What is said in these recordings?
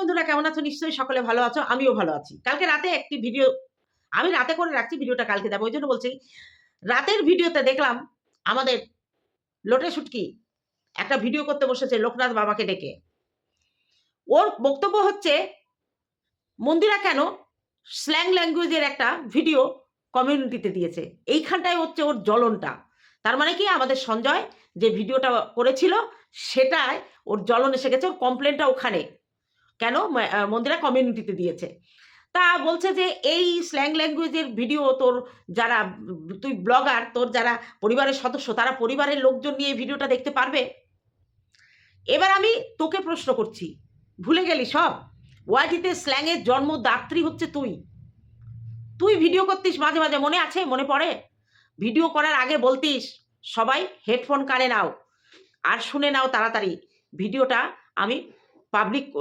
বন্ধুরা, কেমন আছো? নিশ্চয়ই সকলে ভালো আছো, আমিও ভালো আছি। কালকে রাতে একটি ভিডিও, আমি রাতে করে রাখছি, ভিডিওটা কালকে দেবো। ওই জন্য বলছি, রাতের ভিডিওতে দেখলাম আমাদের লোটে শুটকি একটা ভিডিও করতে বসেছে লোকনাথ বাবাকে ডেকে। ওর বক্তব্য হচ্ছে, মন্দিরা কেন স্ল্যাং ল্যাঙ্গুয়েজের একটা ভিডিও কমিউনিটিতে দিয়েছে? এইখানটায় হচ্ছে ওর জ্বলনটা। তার মানে কি? আমাদের সঞ্জয় যে ভিডিওটা করেছিল, সেটায় ওর জ্বলন এসে গেছে ওর কমপ্লেনটা ওখানে। কেন? মন্দিরা কমিউনিটিতে দিয়েছে। তা বলছে যে এই স্ল্যাং ল্যাঙ্গুয়েজের ভিডিও তোর যারা, তুই ব্লগার তোর যারা পরিবারের সদস্য, তারা পরিবারের লোকজন নিয়ে ভিডিওটা দেখতে পারবে? এবার আমি তোকে প্রশ্ন করছি, ভুলে গেলি সব? ওয়াইটিতে স্ল্যাংয়ের জন্মদাত্রী হচ্ছে তুই। তুই ভিডিও করতিস মাঝে মাঝে, মনে আছে? মনে পড়ে? ভিডিও করার আগে বলতিস, সবাই হেডফোন কানে নাও, আর শুনে নাও তাড়াতাড়ি। ভিডিওটা আমি পাবলিক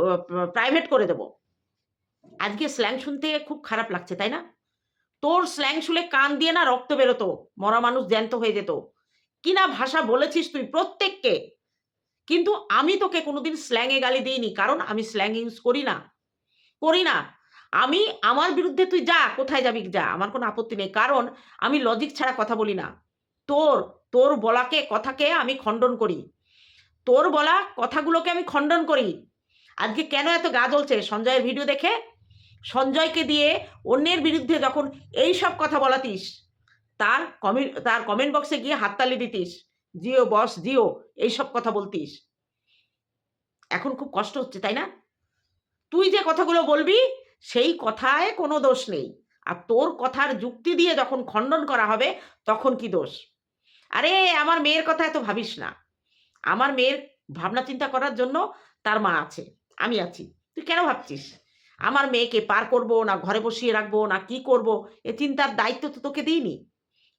প্রাইভেট করে দেব। আজকে স্ল্যাং শুনতে খুব খারাপ লাগছে, তাই না? তোর স্ল্যাং শুনে কান দিয়ে না রক্ত বেরোতো, মরা মানুষ জ্যান্ত হয়ে যেত। কি না ভাষা বলেছিস তুই প্রত্যেককে? কিন্তু আমি তোকে কোনোদিন স্ল্যাংয়ে গালি দিইনি, কারণ আমি স্ল্যাং ইউজ করি না। করি না। আমি, আমার বিরুদ্ধে তুই যা, কোথায় যাবি যা, আমার কোনো আপত্তি নেই। কারণ আমি লজিক ছাড়া কথা বলি না। তোর তোর বলাকে, কথাকে আমি খণ্ডন করি। তোর বলা কথাগুলোকে আমি খণ্ডন করি। আজকে কেন এত গা জ্বলছে? সঞ্জয়ের ভিডিও দেখে? সঞ্জয়কে দিয়ে অন্যের বিরুদ্ধে যখন এই সব কথা বলাতিস, তার কমেন্ট তার কমেন্ট বক্সে গিয়ে হাততালি দিতিস। জিও বস, জিও, এই সব কথা বলতিস। এখন খুব কষ্ট হচ্ছে, তাই না? তুই যে কথাগুলো বলবি, সেই কথায় কোনো দোষ নেই। আর তোর কথার যুক্তি দিয়ে যখন খণ্ডন করা হবে, তখন কি দোষ? আরে, আমার মেয়ের কথা এত ভাবিস না। আমার মেয়ের ভাবনা চিন্তা করার জন্য তার মা আছে। আমি আছি। তুই কেন ভাবছিস? আমার মেয়েকে পার করব, না ঘরে বসিয়ে রাখব, না কি করব, এ চিন্তার দায়িত্ব তো তোকে দিইনি।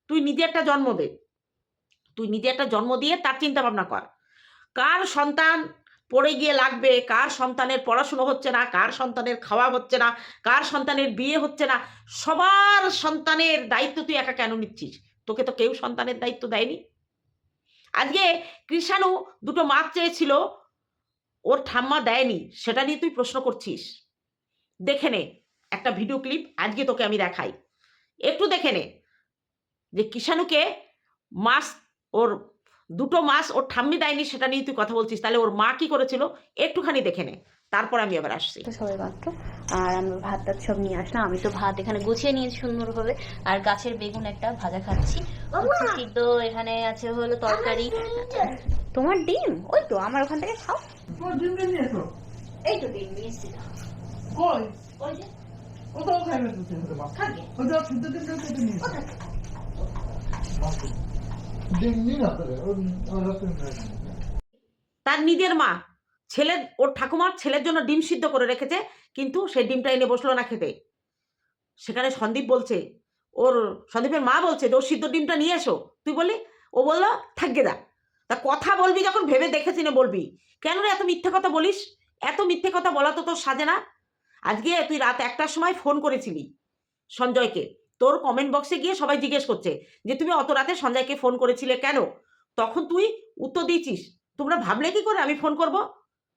তুই নিজে একটা জন্ম দে। তুই নিজে একটা জন্ম দিয়ে তার চিন্তা ভাবনা কর। কার সন্তান পড়ে গিয়ে লাগবে, কার সন্তানের পড়াশুনো হচ্ছে না, কার সন্তানের খাওয়া হচ্ছে না, কার সন্তানের বিয়ে হচ্ছে না, সবার সন্তানের দায়িত্ব তুই একা কেন নিচ্ছিস? তোকে তো কেউ সন্তানের দায়িত্ব দেয়নি। আজকে কৃষাণু দুটো মাছ চেয়েছিল ওর ঠাম্মা দেয়নি সেটা নিয়ে তুই প্রশ্ন করছিস। দেখে নে একটা ভিডিও ক্লিপ আজকে তোকে আমি দেখাই। একটু দেখে নে যে কিষাণুকে মাস ওর দুটো মাস ওর ঠাম্মি দেয়নি সেটা নিয়ে তুই কথা বলছিস। তাহলে ওর মা কি করেছিল? একটুখানি দেখে নে। তারপর আমি আবার আসছি। সবাই মাত্র। আর আমরা ভাত টাত সব নিয়ে আসলাম। আমি তো ভাত এখানে গুছিয়ে নিয়েছি সুন্দরভাবে। আর গাছের বেগুন একটা ভাজা খাচ্ছি। সিদ্ধ এখানে আছে হলো তরকারি। তোমার ডিম? ওই তো আমার ওখান থেকে খাও। নিয়ে এসো। এই তো ডিম কই? ওই যে। কোথাও খাইবে তো তুমি ওটা শুদ্ধ ডিম কেটে নিয়ে এসো? ডিম নিয়ে না করে তার নিজের মা। ছেলে ওর ঠাকুমার ছেলের জন্য ডিম সিদ্ধ করে রেখেছে কিন্তু সে ডিমটা এনে বসল না খেতে। সেখানে সন্দীপ বলছে ওর সন্দীপের মা বলছে যে ওর সিদ্ধ ডিমটা নিয়ে এসো। তুই বললি ও বলল থাকবে দা তা কথা বলবি যখন, ভেবে দেখেছি না বলবি। কেন রে এত মিথ্যে কথা বলিস? এত মিথ্যে কথা বলা তো তোর সাজে না। আজকে তুই রাত একটার সময় ফোন করেছিলি সঞ্জয়কে। তোর কমেন্ট বক্সে গিয়ে সবাই জিজ্ঞেস করছে যে, তুমি অত রাতে সঞ্জয়কে ফোন করেছিলে কেন? তখন তুই উত্তর দিয়েছিস, তোমরা ভাবলে কি করে আমি ফোন করব?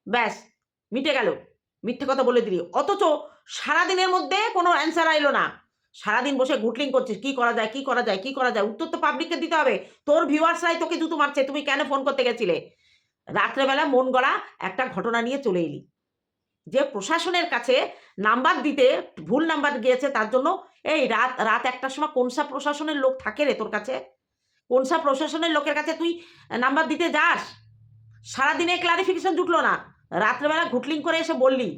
ব্যাস, মিটে গেল। মিথ্যে কথা বলে দিলি। অথচ সারাদিনের মধ্যে কোনো অ্যান্সার আইলো না। সারাদিন বসে গুটলিং করছিস, কি করা যায়, কি করা যায়, কি করা যায়? উত্তর তো পাবলিককে দিতে হবে। তোর ভিউয়ার্সরাই তোকে জুতো মারছে, তুমি কেন ফোন করতে গেছিলে? রাত্রেবেলা মন গড়া একটা ঘটনা নিয়ে চলে এলি। যে প্রশাসনের কাছে নাম্বার দিতে ভুল নাম্বার গিয়েছে, তার জন্য এই রাত রাত একটার সময় কোনসা প্রশাসনের লোক থাকে রে তোর কাছে? কোনসা প্রশাসনের লোকের কাছে তুই নাম্বার দিতে যাস? সারাদিনে ক্লারিফিকেশন জুটলো না। রাত্রেবেলা ঘুটলিং করে এসে বললি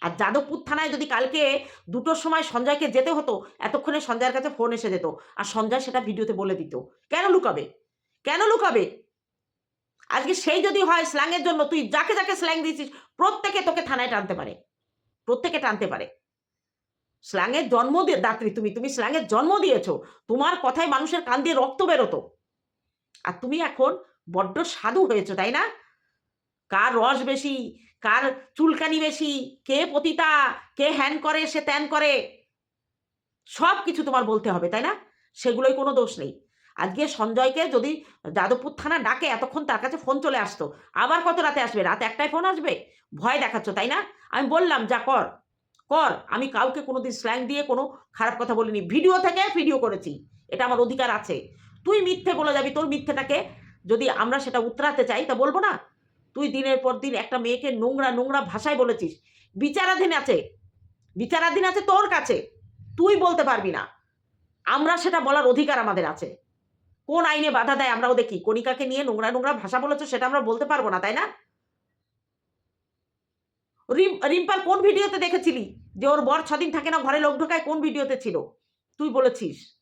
আর যাদবপুর থানায় যদি কালকে দুটোর সময় সঞ্জয়কে যেতে হতো, এতক্ষণে সঞ্জয়ের কাছে ফোন এসে যেত আর সঞ্জয় সেটা ভিডিওতে বলে দিত। কেন লুকাবে? কেন লুকাবে? আজকে সেই যদি হয় স্ল্যাংয়ের জন্য, তুই যাকে যাকে স্ল্যাং দিয়েছিস, প্রত্যেকে তোকে থানায় টানতে পারে। প্রত্যেকে টানতে পারে। স্ল্যাংয়ের জন্ম দিয়ে, দাত্রী, তুমি তুমি স্ল্যাংয়ের জন্ম দিয়েছ। তোমার কথায় মানুষের কান দিয়ে রক্ত বেরোতো। আর তুমি এখন বড্ড সাধু হয়েছো, তাই না? কার রস বেশি? কার চুলকানি বেশি? কে পতিতা? কে হ্যান করে? সে ত্যান করে? সব কিছু তোমার বলতে হবে, তাই না? সেগুলোই কোনো দোষ নেই। আজকে সঞ্জয়কে যদি যাদবপুর থানা ডাকে, এতক্ষণ তার কাছে ফোন চলে আসতো। আবার কত রাতে আসবে? রাতে একটাই ফোন আসবে? ভয় দেখাচ্ছ, তাই না? আমি বললাম, যা কর কর। আমি কাউকে কোনোদিন স্ল্যাং দিয়ে কোনো খারাপ কথা বলিনি। ভিডিও থেকে ভিডিও করেছি। এটা আমার অধিকার আছে। তুই মিথ্যে বলে যাবি, তোর মিথ্যেটাকে যদি আমরা সেটা উতরাতে চাই, তা বলব না? তুই দিনের পর দিন একটা মেয়েকে নোংরা নোংরা ভাষায় বলেছিস। বিচারাধীন আছে। বিচারাধীন আছে তোর কাছে। তুই বলতে পারবি না। আমরা সেটা বলার অধিকার আমাদের আছে। কোন আইনে বাধা দেয় আমরাও দেখি। কণিকাকে নিয়ে নোংরা নোংরা ভাষা বলেছ, সেটা আমরা বলতে পারব না, তাই না? রিম- রিম্পার কোন ভিডিওতে দেখেছিলি? যে ওর বর ছদিন থাকে না, ঘরে লোক ঢোকায় কোন ভিডিওতে ছিল? তুই বলেছিস।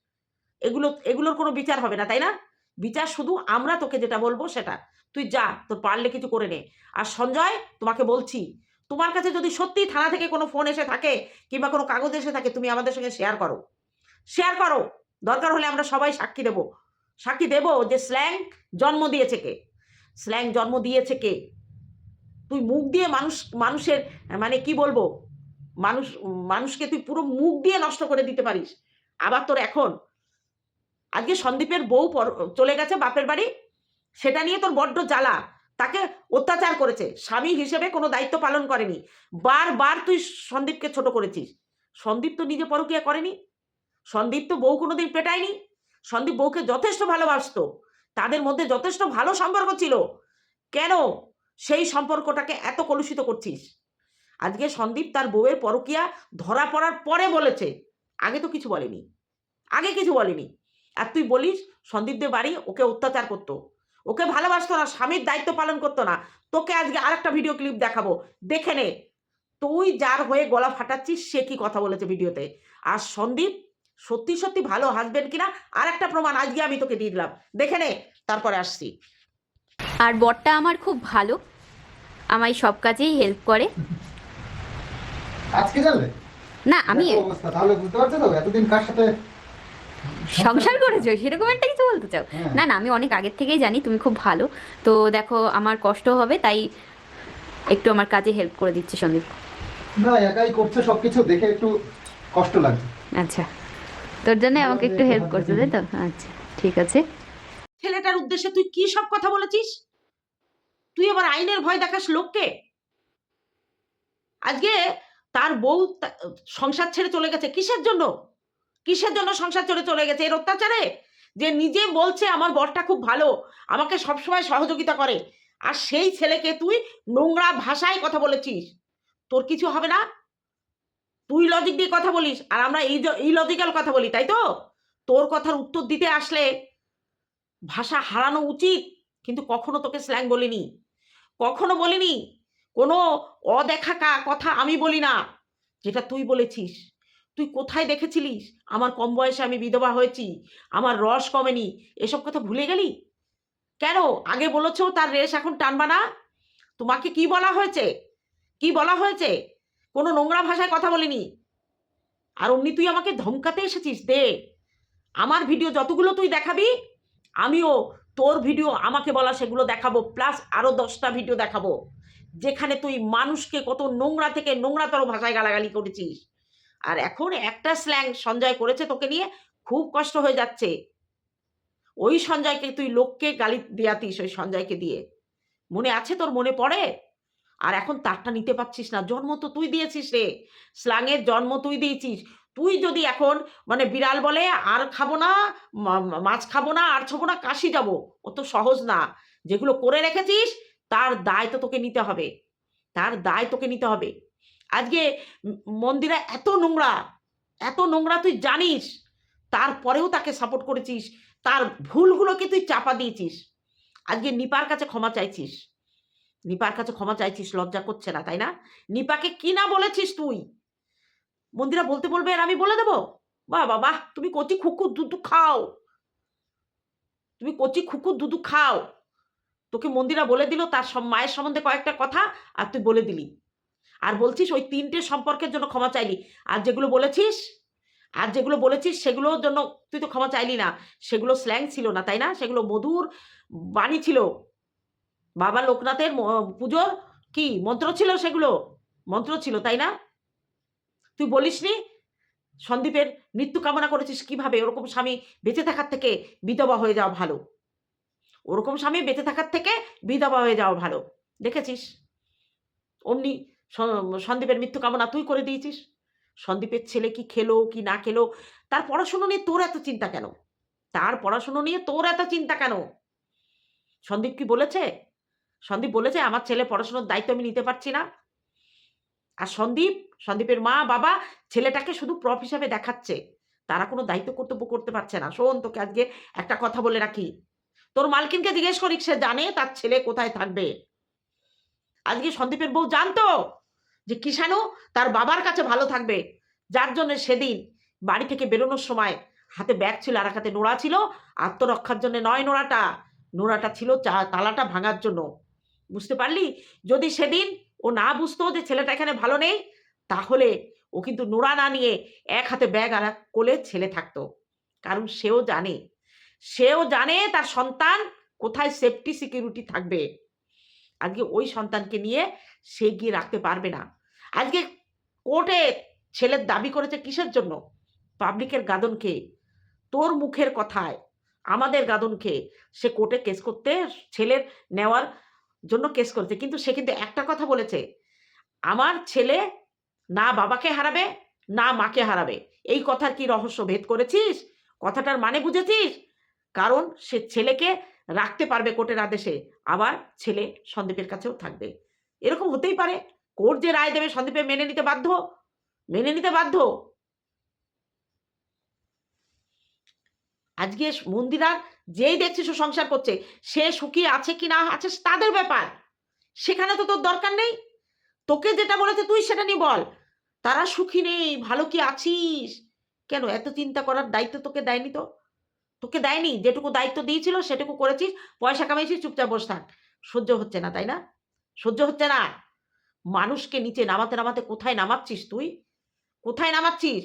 এগুলো, এগুলোর কোনো বিচার হবে না, তাই না? বিচার শুধু আমরা তোকে যেটা বলব সেটা। তুই যা, তোর পারলে কিছু করে নে। আর সঞ্জয়, তোমাকে বলছি, তোমার কাছে যদি সত্যি থানা থেকে কোনো ফোন এসে থাকে কিংবা কোনো কাগজ এসে থাকে, তুমি আমাদের সঙ্গে শেয়ার করো। শেয়ার করো। দরকার হলে আমরা সবাই সাক্ষী দেব। সাক্ষী দেব যে স্ল্যাং জন্ম দিয়েছে কে? স্ল্যাং জন্ম দিয়েছে কে? তুই মুখ দিয়ে মানুষ, মানুষের মানে কি বলব, মানুষ, মানুষকে তুই পুরো মুখ দিয়ে নষ্ট করে দিতে পারিস। আবার তোর এখন আজকে সন্দীপের বউ চলে গেছে বাপের বাড়ি। সেটা নিয়ে তোর বড্ড জ্বালা। তাকে অত্যাচার করেছে। স্বামী হিসেবে কোনো দায়িত্ব পালন করেনি। বারবার তুই সন্দীপকে ছোট করেছিস। সন্দীপ তো নিজে পরকিয়া করেনি। সন্দীপ তো বউ কোনোদিন পেটায়নি। সন্দীপ বউকে যথেষ্ট ভালোবাসত। তাদের মধ্যে যথেষ্ট ভালো সম্পর্ক ছিল। কেন সেই সম্পর্কটাকে এত কলুষিত করছিস? আজকে সন্দীপ তার বউয়ের পরকিয়া ধরা পড়ার পরে বলেছে। আগে তো কিছু বলেনি। আগে কিছু বলেনি। আর তুই বলিস সন্দীপদের বাড়ি ওকে অত্যাচার করতো। ওকে ভালোবাসতো না স্বামীর দায়িত্ব পালন করতো না। তোকে আজকে আরেকটা ভিডিও ক্লিপ দেখাবো। দেখে নে তুই যার হয়ে গলা ফাটাচ্ছিস সে কি কথা বলেছে ভিডিওতে আর সন্দীপ সত্যি সত্যি ভালো হাসবেন কিনা? আর একটা প্রমাণ আজকে আমি তোকে দিয়ে দিলাম। দেখে নে তারপরে আসছি। আর বরটা আমার খুব ভালো। আমায় সব কাজেই হেল্প করে। আজকে জানলে? না আমি অবস্থা তাহলে বুঝতে পারছ তো? এতদিন কার সাথে সংসার করেছ? সেরকম একটা কিছু বলতে চাও? হ্যাঁ। না না আমি অনেক আগের থেকেই জানি তুমি খুব ভালো। তো দেখো আমার কষ্ট হবে তাই একটু আমার কাজে হেল্প করে দিচ্ছে সন্দীপ। না একাই করছে সবকিছু দেখে একটু কষ্ট লাগছে। আচ্ছা। তোর জন্য আমাকে একটু হেল্প করতে তাই তো? আচ্ছা ঠিক আছে। ছেলেটার উদ্দেশ্যে তুই কি সব কথা বলেছিস? তুই আবার আইনের ভয় দেখাস লোককে? আজকে তার বউ সংসার ছেড়ে চলে গেছে কিসের জন্য? কিসের জন্য সংসার ছেড়ে চলে গেছে? এর অত্যাচারে? যে নিজে বলছে, আমার বরটা খুব ভালো, আমাকে সবসময় সহযোগিতা করে। আর সেই ছেলেকে তুই নোংরা ভাষায় কথা বলেছিস। তোর কিছু হবে না? তুই লজিক দিয়ে কথা বলিস, আর আমরা এই লজিক্যাল কথা বলি, তাই তো? তোর কথার উত্তর দিতে আসলে ভাষা হারানো উচিত, কিন্তু কখনো তোকে স্ল্যাং বলিনি। কখনো বলিনি? কোনো অদেখা কথা আমি বলি না, যেটা তুই বলেছিস। তুই কোথায় দেখেছিলিস? আমার কম বয়সে আমি বিধবা হয়েছি। আমার রস কমেনি। এসব কথা ভুলে গেলি? কেন? আগে বলেছ তার রেশ এখন টানবা না? তোমাকে কি বলা হয়েছে? কি বলা হয়েছে? কোনো নোংরা ভাষায় কথা বলিনি? আর অমনি তুই আমাকে ধমকাতে এসেছিস, দে। আমার ভিডিও যতগুলো তুই দেখাবি, আমিও তোর ভিডিও আমাকে বলা সেগুলো দেখাবো প্লাস আরও দশটা ভিডিও দেখাবো। যেখানে তুই মানুষকে কত নোংরা থেকে নোংরাতর ভাষায় গালাগালি করেছিস। আর এখন একটা স্ল্যাং সঞ্জয় করেছে তোকে নিয়ে, খুব কষ্ট হয়ে যাচ্ছে। ওই সঞ্জয়কে তুই লোককে গালি দিয়াতিস ওই সঞ্জয়কে দিয়ে। মনে আছে তোর মনে পড়ে? আর এখন তারটা নিতে পারছিস না। জন্ম তো তুই দিয়েছিস রে। স্ল্যাংয়ের জন্ম তুই দিয়েছিস। তুই যদি এখন মানে বিড়াল বলে, আর খাব না মাছ খাব না, আর ছবো না, কাশি যাব। অত সহজ না। যেগুলো করে রেখেছিস, তার দায় তো তোকে নিতে হবে। তার দায় তোকে নিতে হবে। আজকে মন্দিরা এত নোংরা এত নোংরা তুই জানিস, তারপরেও তাকে সাপোর্ট করেছিস, তার ভুলগুলোকে তুই চাপা দিয়েছিস। আজকে নিপার কাছে ক্ষমা চাইছিস। নিপার কাছে ক্ষমা চাইছিস, লজ্জা করছে না, তাই না? নিপাকে কি না বলেছিস তুই? মন্দিরা বলতে বলবে আর আমি বলে দেবো? বাহ বাবা তুমি কচি খুকুর দুধু খাও। তুমি কচি খুকুর দুধু খাও। তোকে মন্দিরা বলে দিল, তার সব মায়ের সম্বন্ধে কয়েকটা কথা, আর তুই বলে দিলি। আর বলছিস ওই তিনটে সম্পর্কের জন্য ক্ষমা চাইলি। আর যেগুলো বলেছিস, আর যেগুলো বলেছিস সেগুলোর জন্য তুই তো ক্ষমা চাইলি না। সেগুলো স্ল্যাং ছিল না, তাই না? সেগুলো মধুর বাণী ছিল। বাবা লোকনাথের পুজোর কি মন্ত্র ছিল সেগুলো? মন্ত্র ছিল, তাই না? তুই বলিসনি? সন্দীপের মৃত্যু কামনা করেছিস কীভাবে? ওরকম স্বামী বেঁচে থাকার থেকে বিধবা হয়ে যাওয়া ভালো। ওরকম স্বামী বেঁচে থাকার থেকে বিধবা হয়ে যাওয়া ভালো। দেখেছিস? অমনি সন্দীপের মৃত্যু কামনা তুই করে দিয়েছিস। সন্দীপের ছেলে কি খেলো, কি না খেলো? তার পড়াশুনো নিয়ে তোর এত চিন্তা কেন? তার পড়াশুনো নিয়ে তোর এত চিন্তা কেন? সন্দীপ কি বলেছে? সন্দীপ বলেছে, আমার ছেলে পড়াশোনার দায়িত্ব আমি নিতে পারছি না। আর সন্দীপ, সন্দীপের মা, বাবা ছেলেটাকে শুধু প্রফ হিসাবে দেখাচ্ছে। তারা কোনো দায়িত্ব কর্তব্য করতে পারছে না। শোন, তোকে আজকে একটা কথা বলে রাখি। তোর মালকিনকে জিজ্ঞেস করি সে জানে তার ছেলে কোথায় থাকবে। আজকে সন্দীপের বউ জানতো? যে কিষাণু তার বাবার কাছে ভালো থাকবে। যার জন্য সেদিন বাড়ি থেকে বেরোনোর সময় হাতে ব্যাগ ছিল, আর হাতে নোড়া ছিল। আত্মরক্ষার জন্য নয় নোড়াটা। নোড়াটা ছিল চা- তালাটা ভাঙার জন্য। বুঝতে পারলি? যদি সেদিন ও না বুঝতো যে ছেলেটা এখানে ভালো নেই, তাহলে ও কিন্তু নোড়া না নিয়ে এক হাতে ব্যাগ আর কোলে ছেলে থাকতো। কারণ সেও জানে। সেও জানে তার সন্তান কোথায় সেফটি সিকিউরিটি থাকবে। আজকে ওই সন্তানকে নিয়ে সে গিয়ে রাখতে পারবে না। আজকে কোর্টে ছেলের দাবি করেছে কিসের জন্য? পাবলিকের গাদনকে। তোর মুখের কথায়, আমাদের গাদনকে। সে কোর্টে কেস করতে, ছেলের নেওয়ার জন্য কেস করেছে। কিন্তু সে কিন্তু একটা কথা বলেছে, আমার ছেলে না বাবাকে হারাবে, না মাকে হারাবে। এই কথার কি রহস্য ভেদ করেছিস? কথাটার মানে বুঝেছিস? কারণ সে ছেলেকে রাখতে পারবে কোর্টের আদেশে, আবার ছেলে সন্দীপের কাছেও থাকবে। এরকম হতেই পারে, কোর্ট যে রায় দেবে সন্দীপে মেনে নিতে বাধ্য? মেনে নিতে বাধ্য? আজকে মন্দিরার যেই দেখছিস ও সংসার করছে, সে সুখী আছে কি না আছে তাদের ব্যাপার। সেখানে তো তোর দরকার নেই। তোকে যেটা বলেছে তুই সেটা নিয়ে বল। তারা সুখী নেই, ভালো কি আছিস? কেন এত চিন্তা করার দায়িত্ব তোকে দেয়নি তো? তোকে দেয়নি, যেটুকু দায়িত্ব দিয়েছিল সেটুকু করেছিস, পয়সা কামাইছিস চুপচাপ বসে থাক। সহ্য হচ্ছে না, তাই না? সহ্য হচ্ছে না। মানুষকে নিচে নামাতে নামাতে কোথায় নামাচ্ছিস তুই? কোথায় নামাচ্ছিস?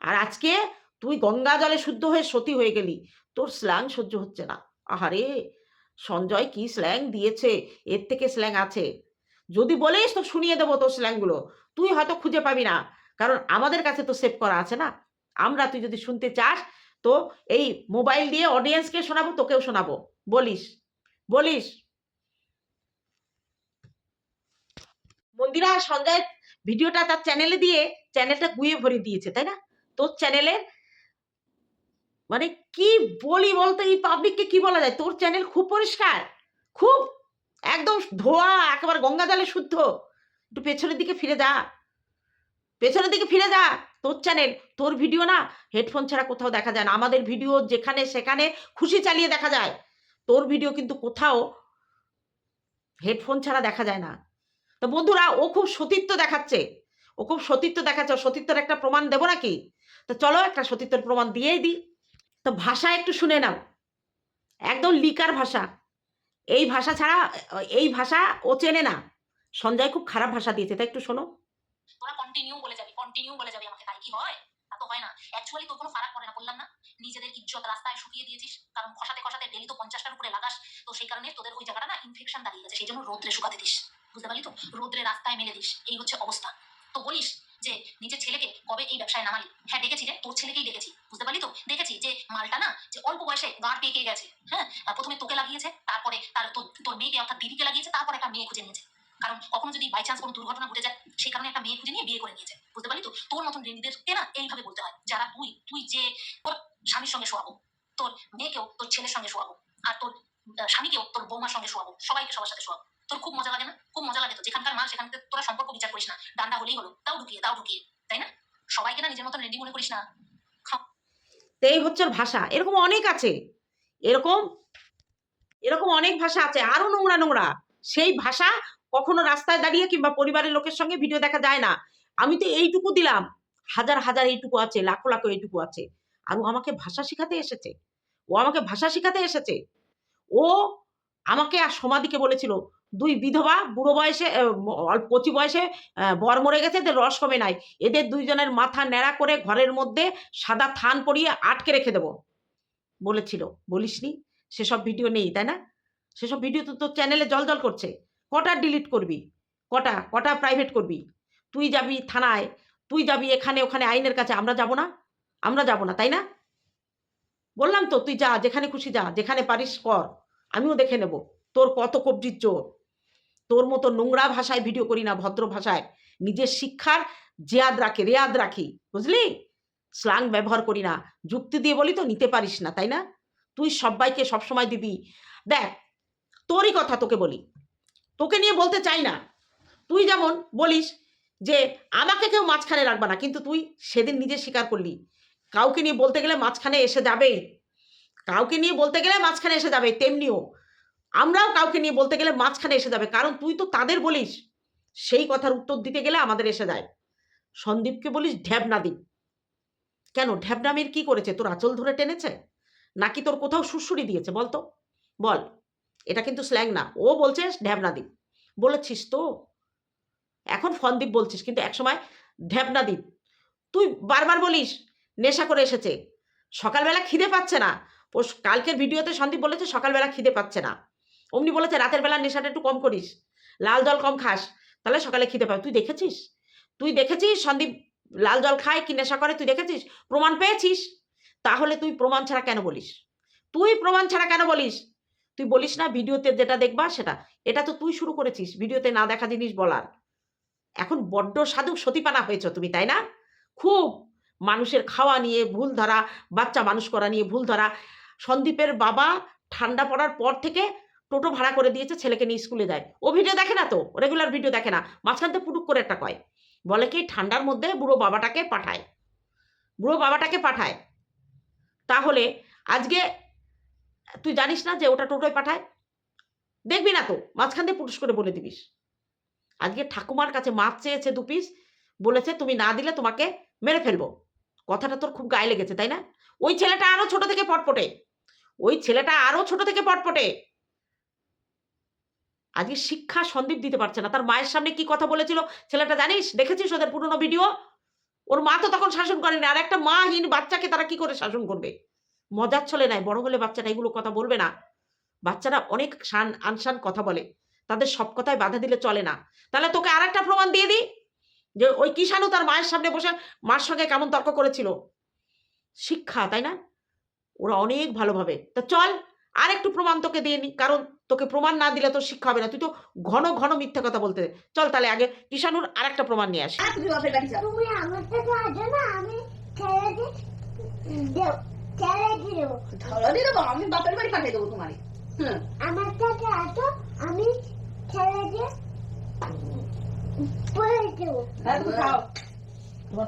আর আজকে তুই গঙ্গা জলে শুদ্ধ হয়ে সতী হয়ে গেলি। তোর স্ল্যাং সহ্য হচ্ছে না। আহারে, সঞ্জয় কি স্ল্যাং দিয়েছে? এর থেকে স্ল্যাং আছে। যদি বলিস তো শুনিয়ে দেবো তোর স্ল্যাংগুলো তুই হয়তো খুঁজে পাবি না। কারণ আমাদের কাছে তো সেভ করা আছে না। আমরা তুই যদি শুনতে চাস তো এই মোবাইল দিয়ে অডিয়েন্সকে শোনাবো, তোকেও শোনাবো। বলিস বলিস। মন্দিরা সঞ্জয় ভিডিওটা তার চ্যানেলে দিয়ে চ্যানেলটা গুয়ে ভরে দিয়েছে, তাই না? তোর চ্যানেলের মানে কি বলি বলতো, এই পাবলিককে কি বলা যায়? তোর চ্যানেল খুব পরিষ্কার, খুব একদম ধোয়া, একেবারে গঙ্গা জলে শুদ্ধ। একটু পেছনের দিকে ফিরে যা, পেছনের দিকে ফিরে যা। তোর চ্যানেল তোর ভিডিও না হেডফোন ছাড়া কোথাও দেখা যায় না। আমাদের ভিডিও যেখানে সেখানে খুশি চালিয়ে দেখা যায়। তোর ভিডিও কিন্তু কোথাও হেডফোন ছাড়া দেখা যায় না। তো বন্ধুরা, ও খুব সতীত্ব দেখাচ্ছে। ও খুব সতীত্ব দেখাচ্ছে। সতীত্বের একটা প্রমাণ দেবো নাকি? তো চলো একটা সতীত্বের প্রমাণ দিয়েই দিই। তো ভাষা একটু শুনে নাও। একদম লিকার ভাষা। এই ভাষা ছাড়া, এই ভাষা ও চেনে না। সঞ্জয় খুব খারাপ ভাষা দিয়েছে, তাই একটু শোনো। তোরা কন্টিনিউ বলে যাবি কন্টিনিউ বলে যাবি আমাকে, তাই কি হয়? তা তো হয় না। অ্যাকচুয়ালি তোর কোনো ফারাক পড়ে না, বললাম না। নিজেদের ইজ্জত রাস্তায় শুকিয়ে দিয়েছিস। কারণ খসাতে খসাতে ডেলি তো পঞ্চাশটার উপরে লাগাস। তো সেই কারণে তোদের ওই জায়গাটা না ইনফেকশন দাঁড়িয়ে গেছে, সেই জন্য রোদ্রে শুকাতে দিস। বুঝতে পারলি তো? রোদ্রে রাস্তায় মেলে দিস। এই হচ্ছে অবস্থা। তো বলিস যে নিজের ছেলেকে কবে এই ব্যবসায় নামালি? হ্যাঁ দেখেছি রে, তোর ছেলেকেই দেখেছি। বুঝতে পারলি তো? দেখেছি যে মালটা না যে অল্প বয়সে গাঁট পেকে গেছে? হ্যাঁ প্রথমে তোকে লাগিয়েছে, তারপরে তার তোর তোর মেয়েকে, অর্থাৎ দিদিকে লাগিয়েছে, তারপর একটা মেয়ে খুঁজে নিয়েছে। কারণ কখনো যদি বাই চান্স কোনো দুর্ঘটনা ঘটে যায়, সেই কারণে একটা মেয়ে খুঁজে নিয়ে বিয়ে করে নিয়েছে। বুঝতে পারলি তো? তোর মতন রেন্ডিদেরকে না এইভাবে বলতে হয়, যারা তুই তুই যে তোর স্বামীর সঙ্গে শোয়াবো, তোর মেয়েকেও, তোর ছেলের সঙ্গে শোয়াবো, আর তোর স্বামীকেও, তোর বৌমার সঙ্গে শোয়াবো, সবাইকে সবার সাথে শোয়াবো, তোর খুব মজা লাগে না? খুব মজা লাগে তো, যেখানকার মাল সেখানে তোরা সম্পর্ক বিচার করিস না, ডান্ডা হলেই হলো, তাও ঢুকিয়ে তাও ঢুকিয়ে, তাই না? সবাইকে না নিজের মতন রেডি মনে করিস না। এই হচ্ছে ভাষা, এরকম অনেক আছে, এরকম এরকম অনেক ভাষা আছে, আরও নোংরা নোংরা, সেই ভাষা কখনো রাস্তায় দাঁড়িয়ে কিংবা পরিবারের লোকের সঙ্গে ভিডিও দেখা যায় না। আমি তো এইটুকু দিলাম। হাজার হাজার এইটুকু আছে, লাখো লাখো এইটুকু আছে। আর ও আমাকে ভাষা শিখাতে এসেছে। ও আমাকে ভাষা শিখাতে এসেছে। ও আমাকে আর সমাধিকে বলেছিল, দুই বিধবা, বুড়ো বয়সে কচি বয়সে বর মরে গেছে, এদের রস কমে নাই। এদের দুইজনের মাথা ন্যাড়া করে ঘরের মধ্যে সাদা থান পরিয়ে আটকে রেখে দেবো। বলেছিল। বলিসনি, সেসব ভিডিও নেই, তাই না? সেসব ভিডিও তো তোর চ্যানেলে জল জল করছে। কটা ডিলিট করবি? কটা? কটা প্রাইভেট করবি? তুই যাবি থানায়, তুই যাবি এখানে, ওখানে আইনের কাছে, আমরা যাব না? আমরা যাব না, তাই না? বললাম তো, তুই যা, যেখানে খুশি যা, যেখানে পারিস কর, আমিও দেখে নেব। তোর কত কবজির জোর তোর মতো নোংরা ভাষায় ভিডিও করি না, ভদ্র ভাষায়। নিজের শিক্ষার জেয়াদ রাখে, রেয়াদ রাখি, বুঝলি? স্লাং ব্যবহার করি না, যুক্তি দিয়ে বলি তো নিতে পারিস না, তাই না? তুই সবাইকে সবসময় দিবি। দেখ, তোরই কথা তোকে বলি। তোকে নিয়ে বলতে চাই না। তুই যেমন বলিস যে আমাকে কেউ মাঝখানে রাখবে না, কিন্তু তুই সেদিন নিজে স্বীকার করলি। কাউকে নিয়ে বলতে গেলে মাঝখানে এসে যাবে কাউকে নিয়ে বলতে গেলে মাঝখানে এসে যাবে, তেমনিও। আমরাও কাউকে নিয়ে বলতে গেলে মাঝখানে এসে যাবে, কারণ তুই তো তাদের বলিস। সেই কথার উত্তর দিতে গেলে আমাদের এসে যায়। সন্দীপকে বলিস ঢ্যাবনাদীপ কেন, ঢ্যাবনামের কি করেছে? তোর আঁচল ধরে টেনেছে? নাকি তোর কোথাও সুরসুরি দিয়েছে? বল তো। বল। এটা কিন্তু স্ল্যাং না। ও বলছে, ঢ্যাবনাদীপ। বলেছিস তো। এখন ফন্দীপ বলছিস, কিন্তু একসময় ঢ্যাবনাদীপ, তুই বারবার বলিস, নেশা করে এসেছে। সকালবেলা খিদে পাচ্ছে না। কালকের ভিডিওতে সন্দীপ বলেছে, সকালবেলা খিদে পাচ্ছে না। অমনি বলেছে, রাতের বেলা নেশাটা একটু কম করিস। লাল জল কম খাস, তাহলে সকালে খিদে পাবে। তুই দেখেছিস? তুই দেখেছিস সন্দীপ লাল জল খায় কি নেশা করে? তুই দেখেছিস? প্রমাণ পেয়েছিস? তাহলে তুই প্রমাণ ছাড়া কেন বলিস? তুই প্রমাণ ছাড়া কেন বলিস? তুই বলিস না ভিডিওতে যেটা দেখবা সেটা। এটা তো তুই শুরু করেছিস, ভিডিওতে না দেখা জিনিস বলার। এখন বড্ড সাধু সতীপানা হয়েছ তুমি, তাই না? খুব মানুষের খাওয়া নিয়ে ভুল ধরা, বাচ্চা মানুষ করা নিয়ে ভুল ধরা। সন্দীপের বাবা ঠান্ডা পড়ার পর থেকে টোটো ভাড়া করে দিয়েছে, ছেলেকে নিয়ে স্কুলে যায়। ও ভিডিও দেখে না তো, রেগুলার ভিডিও দেখে না। মাঝখান থেকে পুটুক করে একটা কয়, বলে কি ঠান্ডার মধ্যে বুড়ো বাবাটাকে পাঠায়। বুড়ো বাবাটাকে পাঠায়। তাহলে আজকে তুই জানিস না যে ওটা টোটোয় পাঠায়? দেখবি না তো, মাঝখান দিয়ে পুটুস করে বলে দিবিস। আজকে ঠাকুমার কাছে মাছ চেয়েছে দু পিস, বলেছে তুমি না দিলে তোমাকে মেরে ফেলব। কথাটা তোর খুব গায়ে লেগেছে, তাই না? ওই ছেলেটা আরও ছোট থেকে পটপটে। ওই ছেলেটা আরও ছোট থেকে পটপটে। আজকে শিক্ষা সন্দীপ দিতে পারছে না। তার মায়ের সামনে কি কথা বলেছিল ছেলেটা জানিস? দেখেছিস ওদের পুরনো ভিডিও? ওর মা তো তখন শাসন করেনি। আর একটা মাহীন বাচ্চাকে তারা কি করে শাসন করবে? মজার ছলে নাই বড় হলে বাচ্চারা এগুলো কথা বলবে না। বাচ্চারা অনেক শান আনশান কথা বলে। তাদের সব কথায় বাধা দিলে চলে না। তাহলে তোকে আর একটা প্রমাণ দিয়ে দিই? যে ওই কিষাণু তার মায়ের সামনে বসে মার সঙ্গে কেমন তর্ক করেছিল? শিক্ষা তাই না? ওরা অনেক ভালোভাবে তা চল আর একটু প্রমাণ তোকে দিয়ে নি কারণ তোকে প্রমাণ না দিলে তোর শিক্ষা হবে না। তুই তো ঘন ঘন মিথ্যা কথা বলতে চল তাহলে আগে কিষাণুর আর একটা প্রমাণ নিয়ে আসি। তুমি বাপের বাড়ি যাও তুমি আমার থেকে আছো না আমি ছেড়ে দি দেও। ছেড়ে দি দেবো ধরা দিয়ে দেবো আমি বাপের বাড়ি পাঠিয়ে দেবো তোমার। হুম। আমার থেকে আছো আমি ছেড়ে দিয়ে পড়ে দেবো হ্যাঁ তুমি খাও। তোমার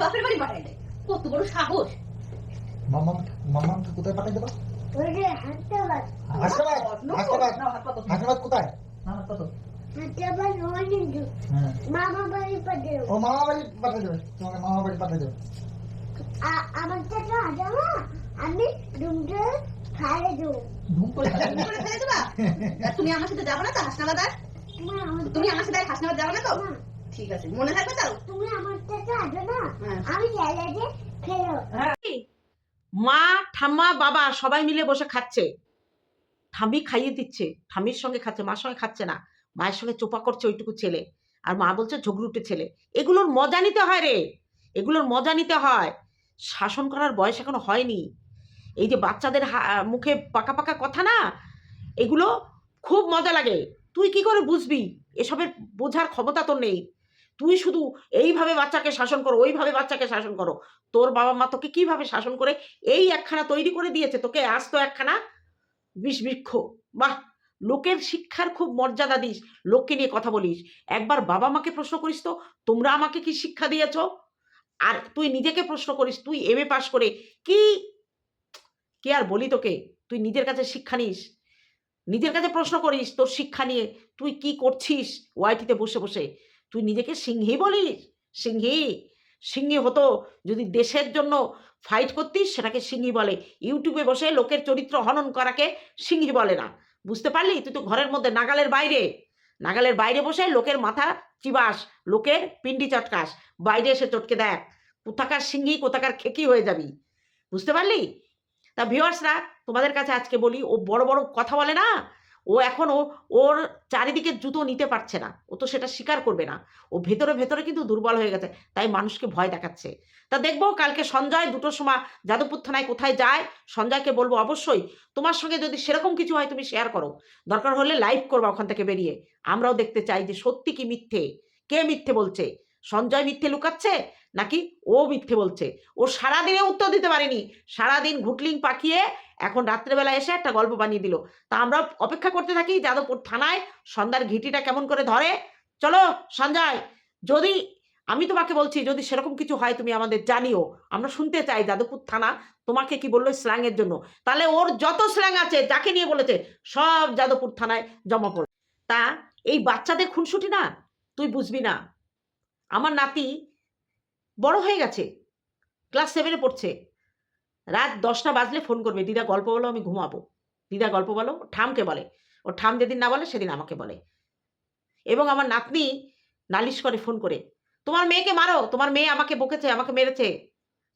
বাপের বাড়ি পাঠিয়ে দেয় কত বড় সাহস। কোথায় পাঠিয়ে দেবো? কোথায়? কিন্তু। হ্যাঁ। মামা বাড়ি পাঠিয়ে দেবো। মামা তোমাকে মামা বাড়ি পাঠিয়ে দেবে। আমার থেকে আছো না আমি ডুমতে খাইয়ে দেবো। ধুম করে ফেলে দেবা? তুমি আমার সাথে যাবে না তো হাসনাবাদ আর? তুমি আমার সাথে হাসনাবাদ যাবে না তো? ঠিক আছে মনে থাকবে তো? তুমি আমার থেকে আছো না হ্যাঁ। আমি দিয়ে মা ঠাম্মা বাবা সবাই মিলে বসে খাচ্ছে। ঠাম্মি খাইয়ে দিচ্ছে। ঠাম্মির সঙ্গে খাচ্ছে মার সঙ্গে খাচ্ছে না। মায়ের সঙ্গে চোপা করছে ওইটুকু ছেলে। আর মা বলছে ঝগড়ুটে ছেলে। এগুলোর মজা নিতে হয় রে। এগুলোর মজা নিতে হয়। শাসন করার বয়স এখনও হয়নি। এই যে বাচ্চাদের মুখে পাকা পাকা কথা না, এগুলো খুব মজা লাগে। তুই কি করে বুঝবি? এসবের বোঝার ক্ষমতা তোর নেই। তুই শুধু এইভাবে বাচ্চাকে শাসন করো, ওইভাবে বাচ্চাকে শাসন করো। তোর বাবা মা তোকে কীভাবে শাসন করে, এই একখানা তৈরি করে দিয়েছে। তোকে আজ তো একখানা বিষ বৃক্ষ। বাহ! লোকের শিক্ষার খুব মর্যাদা দিস। লোককে নিয়ে কথা বলিস। একবার বাবা মাকে প্রশ্ন করিস তো, তোমরা আমাকে কি শিক্ষা দিয়েছ? আর তুই নিজেকে প্রশ্ন করিস, তুই এম এ পাশ করে কি, কে আর বলি তোকে? তুই নিজের কাছে শিক্ষা নিস। নিজের কাছে প্রশ্ন করিস তোর শিক্ষা নিয়ে, তুই কি করছিস ওয়াইটিতে বসে বসে? তুই নিজেকে সিংহী বলিস? সিংহী সিংহী হতো যদি দেশের জন্য ফাইট করতিস, সেটাকে সিংহী বলে। ইউটিউবে বসে লোকের চরিত্র হনন করাকে সিংহী বলে না। বুঝতে পারলি? তুই তো ঘরের মধ্যে নাগালের বাইরে। নাগালের বাইরে বসে লোকের মাথা চিবাস, লোকের পিন্ডি চটকাস। বাইরে এসে চটকে দেখ। কোথাকার সিংহী কোথাকার খেকি হয়ে যাবি। বুঝতে পারলি? তা ভিউয়ার্সরা তোমাদের কাছে আজকে বলি, ও বড় বড় কথা বলে না? ও এখনও ওর চারিদিকে জুতো নিতে পারছে না। ও তো সেটা স্বীকার করবে না। ও ভেতরে ভেতরে কিন্তু দুর্বল হয়ে গেছে, তাই মানুষকে ভয় দেখাচ্ছে। তা দেখব কালকে সঞ্জয় দুটোর সময় যাদবপুর থানায় কোথায় যায়। সঞ্জয়কে বলব অবশ্যই তোমার সঙ্গে যদি সেরকম কিছু হয় তুমি শেয়ার করো। দরকার হলে লাইভ করবা ওখান থেকে বেরিয়ে। আমরাও দেখতে চাই যে সত্যি কি মিথ্যে। কে মিথ্যে বলছে? সঞ্জয় মিথ্যে লুকাচ্ছে নাকি ও মিথ্যে বলছে? ও সারাদিনে উত্তর দিতে পারেনি। সারাদিন ঘুটলিং পাকিয়ে এখন রাত্রেবেলা এসে একটা গল্প বানিয়ে দিল। তা আমরা অপেক্ষা করতে থাকি যাদবপুর থানায়, সন্ধ্যার ঘিটিটা কেমন করে ধরে। চলো, সঞ্জয়, যদি, আমি তোমাকে বলছি, যদি সেরকম কিছু হয় তুমি আমাদের জানিও। আমরা শুনতে চাই যাদবপুর থানা তোমাকে কি বলল স্ল্যাংয়ের জন্য। তাহলে ওর যত স্ল্যাং আছে, যাকে নিয়ে বলেছে, সব যাদবপুর থানায় জমা পড়ে তা, এই বাচ্চাদের খুনসুটি না? তুই বুঝবি না। আমার নাতি বড় হয়ে গেছে, ক্লাস সেভেনে পড়ছে। রাত দশটা বাজলে ফোন করবে, দিদা গল্প বলো, আমি ঘুমাবো। দিদা গল্প বলো? ঠামকে বলে। ও ঠাম যেদিন না বলে, সেদিন আমাকে বলে। এবং আমার নাতনি নালিশ করে ফোন করে, তোমার মেয়েকে মারো, তোমার মেয়ে আমাকে বকেছে, আমাকে মেরেছে।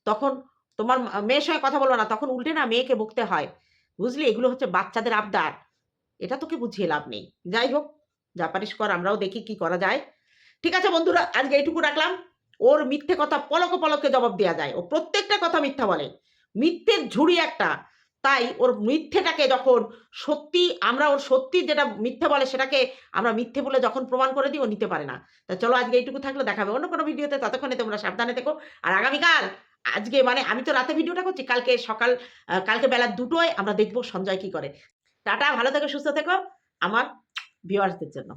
তখন তোমার মেয়ের সঙ্গে কথা বলব না, তখন উল্টে না মেয়েকে বকতে হয়। বুঝলি? এগুলো হচ্ছে বাচ্চাদের আবদার। এটা তোকে বুঝিয়ে লাভ নেই। যাই হোক, যা পারিস কর, আমরাও দেখি কি করা যায়। ঠিক আছে বন্ধুরা, আজকে এইটুকু রাখলাম। ওর মিথ্যে কথা পলকে পলকে জবাব দেওয়া যায়। ও প্রত্যেকটা কথা মিথ্যা বলে। মিথ্যের ঝুড়ি একটা। তাই ওর মিথ্যেটাকে যখন সত্যি, আমরা ওর সত্যি যেটা মিথ্যে বলে সেটাকে আমরা মিথ্যে বলে যখন প্রমাণ করে দিই, ও নিতে পারে না। তা চলো আজকে এইটুকু থাকলে দেখাবে অন্য কোনো ভিডিওতে। ততক্ষণে তোমরা সাবধানে থেকো। আর আগামীকাল, আজকে মানে আমি তো রাতে ভিডিওটা করছি, কালকে সকাল কালকে বেলা দুটোয় আমরা দেখব সঞ্জয় কি করে। টাটা, ভালো থেকো, সুস্থ থেকো। আমার ভিউয়ার্সদের জন্য।